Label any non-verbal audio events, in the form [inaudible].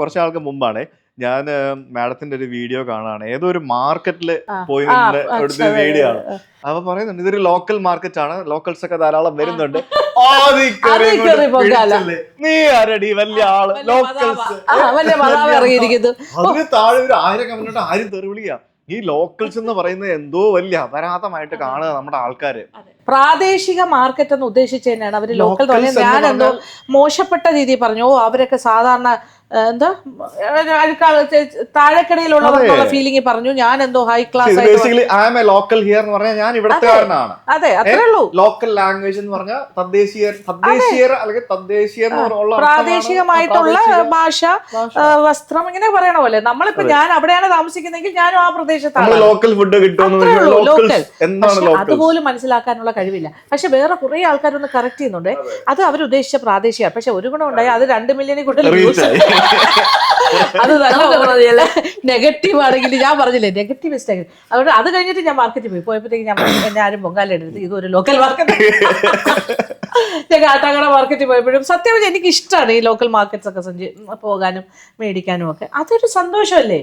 കുറച്ച് ആൾക്ക് മുമ്പാണ് ഞാൻ മാഡത്തിന്റെ ഒരു വീഡിയോ കാണാണ്. ഏതോ ഒരു മാർക്കറ്റിൽ പോയി നിന്ന് എടുത്ത വീഡിയോ ആണ്. അപ്പൊ പറയുന്നുണ്ട് ഇതൊരു ലോക്കൽ മാർക്കറ്റ് ആണ്. ലോക്കൽസ് ഒക്കെ ധാരാളം വരുന്നുണ്ട്. നീ ആരടി വലിയ ആൾ ലോക്കൽസ് അതിന് താഴെ ഒരു ആയിരം കമ്പനിയുടെ ആരും തെറി വിളിയാ ഈ ലോക്കൽസ് എന്ന് പറയുന്നത് എന്തോ വലിയ അപരാധമായിട്ട് കാണുക നമ്മുടെ ആൾക്കാര്. പ്രാദേശിക മാർക്കറ്റ് എന്ന് ഉദ്ദേശിച്ചു തന്നെയാണ് അവർ ലോക്കൽ ഞാൻ എന്തോ മോശപ്പെട്ട രീതിയിൽ പറഞ്ഞു. ഓ അവരൊക്കെ സാധാരണ എന്താ? താഴെക്കടയിലുള്ളവർക്കുള്ള ഫീലിംഗ് പറഞ്ഞു. ഞാൻ എന്തോ high class basically I am a local here എന്ന് പറഞ്ഞാൽ ഞാൻ ഇവിടത്തുകാരനാണ് അതെ. അത്രേ ഉള്ളൂ. ലോക്കൽ ലാംഗ്വേജ് എന്ന് പറഞ്ഞാൽ തദ്ദേശീയർ തദ്ദേശീയർ അല്ലെങ്കിൽ തദ്ദേശീയർ പ്രാദേശികമായിട്ടുള്ള ഭാഷ. വസ്ത്രം ഇങ്ങനെ പറയണ പോലെ. നമ്മളിപ്പോ ഞാൻ അവിടെയാണ് താമസിക്കുന്നെങ്കിൽ ഞാനും ആ പ്രദേശത്താണ്. ലോക്കൽ ഫുഡ് കിട്ടുമെന്ന് അതുപോലും മനസ്സിലാക്കാനുള്ള കഴിവില്ല. പക്ഷെ വേറെ കുറെ ആൾക്കാരൊന്ന് കറക്റ്റ് ചെയ്യുന്നുണ്ട്. അത്. അവർ ഉദ്ദേശിച്ച പ്രാദേശിക പക്ഷെ ഒരു ഗുണം ഉണ്ടായി അത് രണ്ട് മില്യണിൽ കൂടുതൽ [laughs] റീച്ച് നല്ല അത് നെഗറ്റീവ് ആണെങ്കിൽ ഞാൻ പറഞ്ഞില്ലേ നെഗറ്റീവ് മിസ്റ്റേക്ക് അതുകൊണ്ട് അത് കഴിഞ്ഞിട്ട് ഞാൻ മാർക്കറ്റിൽ പോയി. പോയപ്പോഴത്തേക്ക് ഞാൻ പറഞ്ഞു, എന്നെ ആരും പൊങ്കാലെടുത്ത് ഇതൊരു ലോക്കൽ മാർക്കറ്റ് ഞാൻ കാട്ടാക്കട മാർക്കറ്റിൽ പോയപ്പോഴും സത്യം എനിക്ക് ഇഷ്ടമാണ് ഈ ലോക്കൽ മാർക്കറ്റ്സ് ഒക്കെ സഞ്ചി പോകാനും മേടിക്കാനും ഒക്കെ. അതൊരു സന്തോഷമല്ലേ?